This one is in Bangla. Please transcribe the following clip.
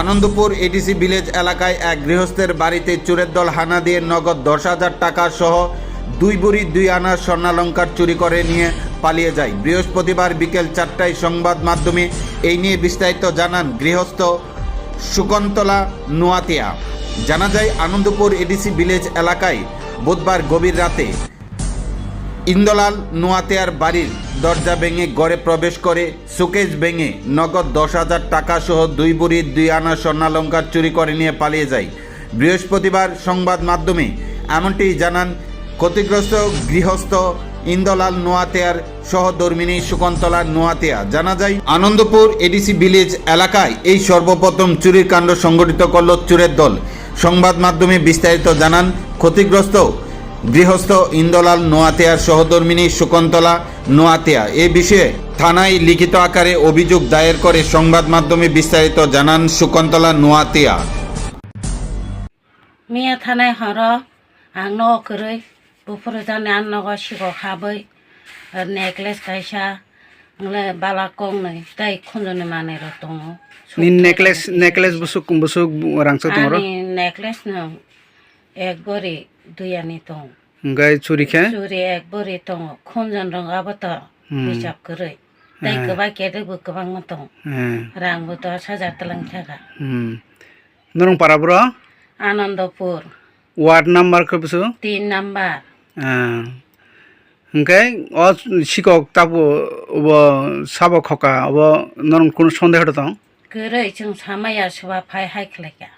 আনন্দপুর এডিসি ভিলেজ এলাকায় এক গৃহস্থের বাড়িতে চোরের দল হানা দিয়ে নগদ দশ হাজার টাকা সহ দুই বুড়ি, দুই আনা স্বর্ণালঙ্কার চুরি করে নিয়ে পালিয়ে যায়। বৃহস্পতিবার বিকেল চারটায় সংবাদ মাধ্যমে এই নিয়ে বিস্তারিত জানান গৃহস্থ সুকন্তলা নোয়াতিয়া। জানা যায়, আনন্দপুর এডিসি ভিলেজ এলাকায় বুধবার গভীর রাতে ইন্দলাল নোয়াতেয়ার বাড়ির দরজা ভেঙে ঘরে প্রবেশ করে সুকেশ ভেঙে নগদ দশ হাজার টাকা সহ দুই বুড়ির দুই আনা স্বর্ণালঙ্কার চুরি করে নিয়ে পালিয়ে যায়। বৃহস্পতিবার সংবাদ মাধ্যমে এমনটি জানান ক্ষতিগ্রস্ত গৃহস্থ ইন্দলাল নোয়াতেয়ার সহধর্মিনী শকুন্তলা নোয়াতেয়া। জানা যায়, আনন্দপুর এডিসি ভিলেজ এলাকায় এই সর্বপ্রথম চুরির কাণ্ড সংগঠিত করল চুরের দল। সংবাদ মাধ্যমে বিস্তারিত জানান, ক্ষতিগ্রস্ত গৃহস্থ ইন্দলাল নোয়াতেয়ার সহধর্মিনী শকুন্তলা নোয়াতেয়া এ বিষয়ে থানায় লিখিত আকারে অভিযোগ দায়ের করে সংবাদ মাধ্যমে বিস্তারিত জানান শকুন্তলা নোয়াতেয়া। মেয়া থানায় হর আং নকরই বুফুর জানে আন নগ শিগ নেকলেস কাইসা বালা কং নই তাই খুঁজনে মানে রতং নেকলেস নেকলেস বুসুক বুসুক রাংস নেকলেস এক গরি দুয়ানি তো গাই চুরি খে চুরি এক বরি তো খমজন রং আবত হিসাব করে। তাই হ্যাঁ। গবা কেটে গবাং মত হ্যাঁ। রাংবো তো সাজার তলাং থাকা নরং পারাবর আনন্দপুর। ওয়ার্ড নাম্বার কবসু তিন নাম্বার। হ্যাঁ। ওখানে অ শিকক তাবো অব সাবক খকা অব নরম কোন সন্দেহ তো? করে চং সামাইয়া সবা ফাই হাইখলাইকা